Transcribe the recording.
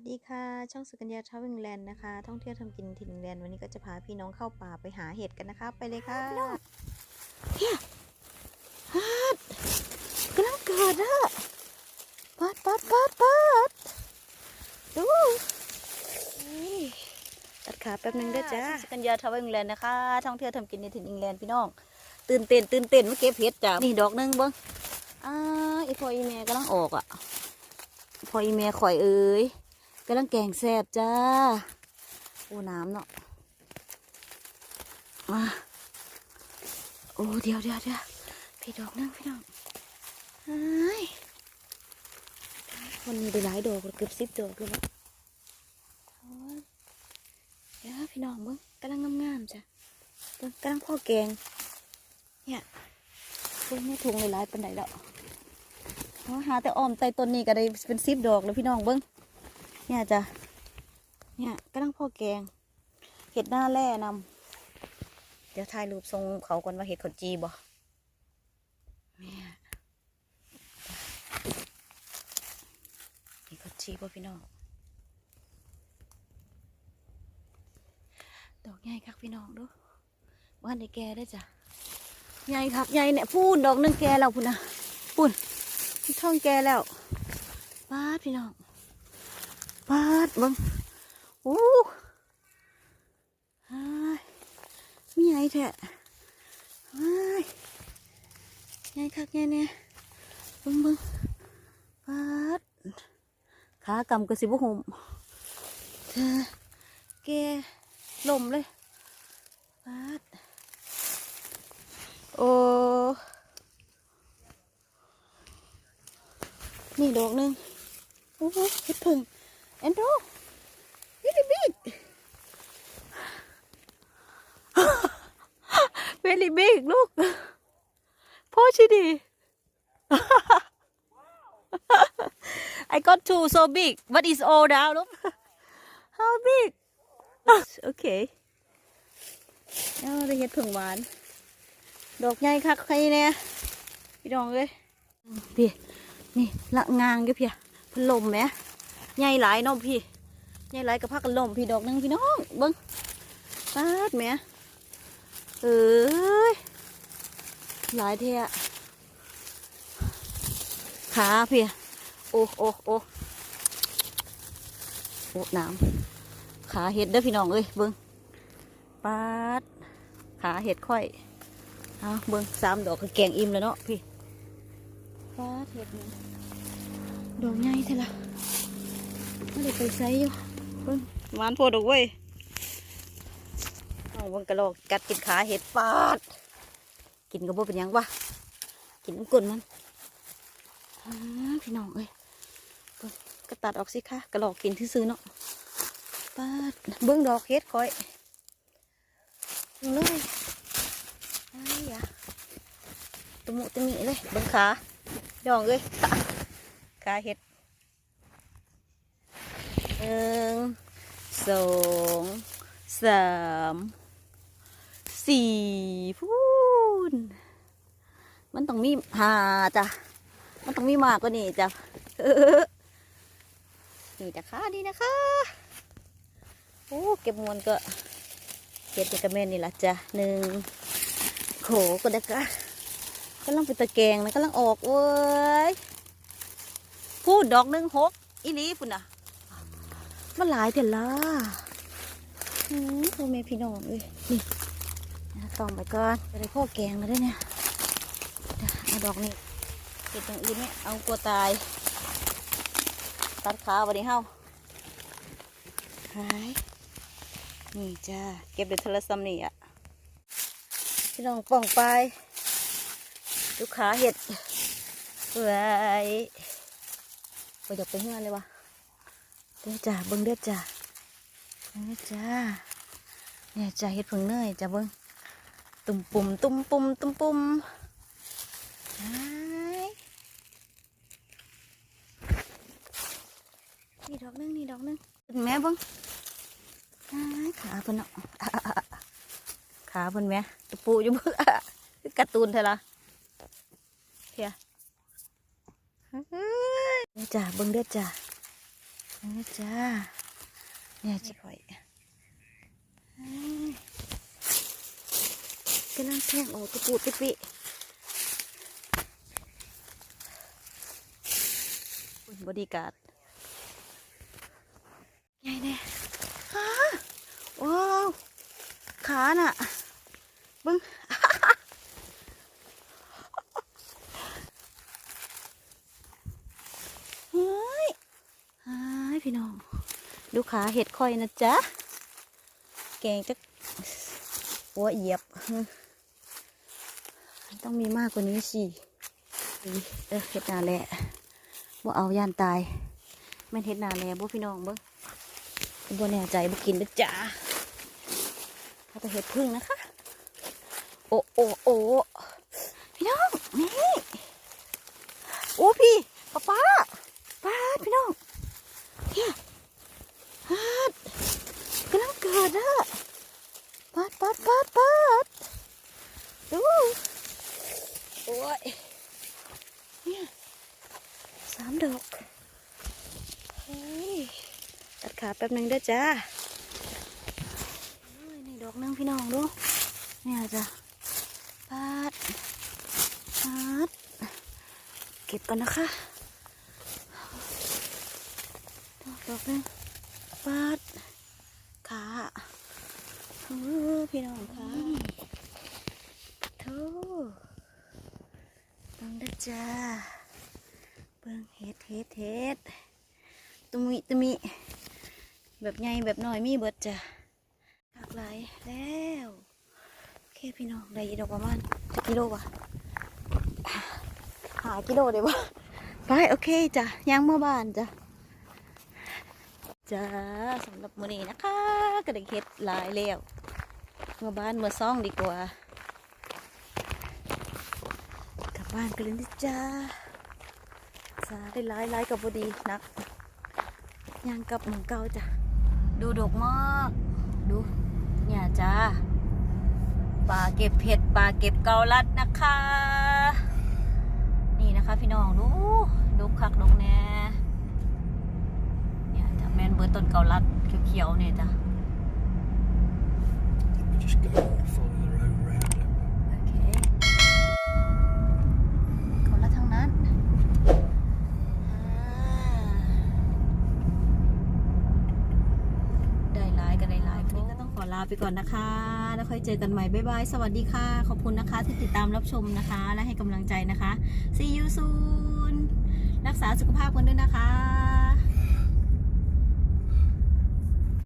สดีค่ะ ช่องสุกัญญาทราเวลแลนด์นะคะ ท่องเที่ยวทำกินถิ่นแลนด์วันนี้ก็จะพาพี่น้องเข้าป่าไปหาเห็ดกันนะคะ ไปเลยค่ะเนี่ยฮัดกำลังเกิดอะปัดปัดปัดปัดดูนี่ตัดขาแป๊บนึงด้วยจ้าสุกัญญาทราเวลแลนด์นะคะ ท่องเที่ยวทำกินในถิ่นอิงแลนด์พี่น้อง ตื่นเต้นตื่นเต้นมาเก็บเห็ดจ้านี่ดอกหนึงเบิ้งอ่าอีพออีเมกำลังออกอะพออีเมียข่อยเอ้ย กำลังแกงแซบจ้าโอ้น้ำเนาะมาโอ้เดี๋ยวเดี๋ยวเดี๋ยวพี่ดอกนึงพี่น้องเฮ้ยวันนี้ได้หลายดอกเลยเกือบสิบดอกเลยนะเดี๋ยวพี่น้องเบิ้งกำลังงามๆจ้ะเบิ้งกำลังพ่อแกง เนี่ยเบิ้งไม่ถุงเลยหลายปันไหนแล้วอ๋อหาแต่อ้อมใต้ต้นนี้ก็ได้เป็นสิบดอกเลยพี่น้องเบิ้ง เนี่ยจ้ะเนี่ยกำลังพ่อแกง เห็ดหน้าแร่นำเดี๋ยวถ่ายรูปทรงเขาก่อนว่าเห็ดขนจีบ่เนี่ยเห็ดขนจีบ่พี่น้องดอกใหญ่คักพี่น้องดูบ้านได้แกได้จ้ะใหญ่คักใหญ่เนี่ยพูนดอกนึงแกแล้วพูนนะพูนท่องแกแล้วป้าพี่น้อง ปาดบังโอ้ายมีไงแท้ฮายไงคักไงเนี่ยบังบังปาดขากำกระสิบหุ่มเธอแกลมเลยปาดโอ้นี่ดอกหนึ่งโอ้โหเห็ดผึ่ง แอนโด really big very big look พ่อชิดี I got two so big but is all down look how big okay เอาได้เห็ดผึ่งหวาน ดอกใหญ่คักใครเนี่ยพี่ดองเลยพี่นี่ละงางอยู่พี่พันลมไหม ใหญ่หลายน้องพี่ใหญ่หลายกับพักกันลมพี่ดอกหนึงพี่น้องเบิ้งปาดแม่เอ้ยหลายเท่อะขาพี่โอ้โอ้โอ้โอ้น้ำขาเห็ดเด้อพี่น้องเอ้ยเบิ้งปาดขาเห็ดค่อยเอาเบิ้งสามดอกคือแกงอิ่มแล้วเนาะพี่ฟ้าเห็ดนี่ดอกใหญ่เท่าละ ไม่ได้ไปใส่อยู่เพิ่งหวานโพดอกเว้ยเอาเบิ่งกระโลกกัดกินขาเห็ดปาด กินกระโบเป็นยังวะกินน้ำกลนมันอ้าพี่น้องเอ้ยก็ตัดออกสิคะกระโลกกินที่ซื้อๆเนาะปาดเบิ้องดอกเห็ดคอยเอาเลยไอ้ยะตะมุตะมิเลยเบิ้งขาดองเลยขาเห็ด หนึ่งสองสามสี่พูนมันต้องมีหาจ้ะ มันต้องมีมากกว่านี้จ้ะนี่จ้ะค่ะนี่นะคะ โอ้เก็บมวนก็เก็บกระเมนนี่ละจ้ะหนึ่งโขก็ได้ค่ะกำลังเป็นตะแกงนะกำลังออกเว้ยพูดดอกหนึ่งหกอีหลีปุ่นน่ะ มันหลายแต่ละอืมพ่อแม่พี่น้องเอ้ยนี่นะต่อไปก่อนจะได้พ่อแกงมาได้เนี่ยเดี๋ยวเอาดอกนี้เก็บอย่างอื่นเนี่ยเอากลัวตาย ตัดขาวันนี้เฮาหายนี่จ้าเก็บเด็ดทะเลซัมนี่อะพี่น้องป่องไปลูกค้าเห็ดไว้ไปอยากไปเฮือนเลยวะ เด้อจ้าเบิ้งเด้อจ้าเด้อจ้าเนี่ยจ้าเห็ดผึ่งเนยจ้าเบิ้งตุ่มปุ่มตุ่มปุ่มตุ่มปุ่มไอ้นี่ดอกหนึงนี่ดอกหนึงถึงแม่เบิ้งไอ้ขาเพิ่นเนาะขาเพิ่นแม่ตะปูอยู่เบิ้งคือการ์ตูนเถอะล่ะเฮียเฮ้ยเด้อจ้าเบิ้งเด้อจ้า นี่จ้าเนี่ยจิข่อยกำลังแทงออกกระปูดปิปิคุณบดีการ์ดใหญ่แน่ขาว้าวขาน่ะบึ้ง เฮ้ยหาย พี่น้อง ดูขาเห็ดคอยนะจ๊ะ แกงจะหัวเหยียบ ต้องมีมากกว่านี้สิเออเห็ดนาแหละบ่เอาย่านตายแม่เห็ดนาแหละบ่พี่น้องเบิ้งบ่แน่ใจบ่กินเด้อจ้าถ้าแต่เห็ดพึ่งนะคะ โอ้โอ้โอ้พี่น้องนี่โอ้พี่ป้าป้าป้าพี่น้องเฮียปาดกำลังเกิดอะปาดปาดปาดปาดดูโอ้ยเนี่ยสามดอกเฮ้ยตัด ขาแป๊บหนึ่งเด้อจ้าเฮ้ยนี่ดอกนึงพี่น้องดูเนี่ยจ้ะปาดปาดเก็บก่อนนะคะดอกดอกนึงปาดขาเออพี่น้องค่ะโธ่เบิ่งเด้อจ้าเบิ่งเฮ็ดเฮ็ดเฮ็ดตุมิตุมิ แบบใหญ่แบบน้อยมีเบิดจ้ะหลากหลายแล้วโอเคพี่น้องได้อีดอกประมาณจะกิโลวะหากิโลได้ปะไปโอเคจ้ะย่างเมื่อบ้านจ้ะจ้าสำหรับมื้อนี้นะคะก็ได้เฮ็ดหลายแล้วเมื่อบ้านเมื่อซ่องดีกว่า กลับบ้านกันเลยนะจ้าจ้าได้หลายหลายกับพอดีนักย่างกลับหมืองเก่าจ้ะ ดูดกมาก ดู เนี่ยจ้าปลาเก็บเผ็ดปลาเก็บเกาลัดนะคะ นี่นะคะพี่น้องดูดูคักดงแน่เนี่ยจะแมนเบอร์ต้นเกาลัดเขียวๆเนี่ยจ้า just go follow the road round it. โอเคเกาลัดทั้งนั้นอ่าได้ไลายก็ได้ไลายวัน นี้ก็ต้องขอลาไปก่อนนะคะ แล้วค่อยเจอกันใหม่บ๊ายบาย สวัสดีค่ะ ขอบคุณนะคะที่ติดตามรับชมนะคะ และให้กำลังใจนะคะ see you soon รักษาสุขภาพกันด้วยนะคะ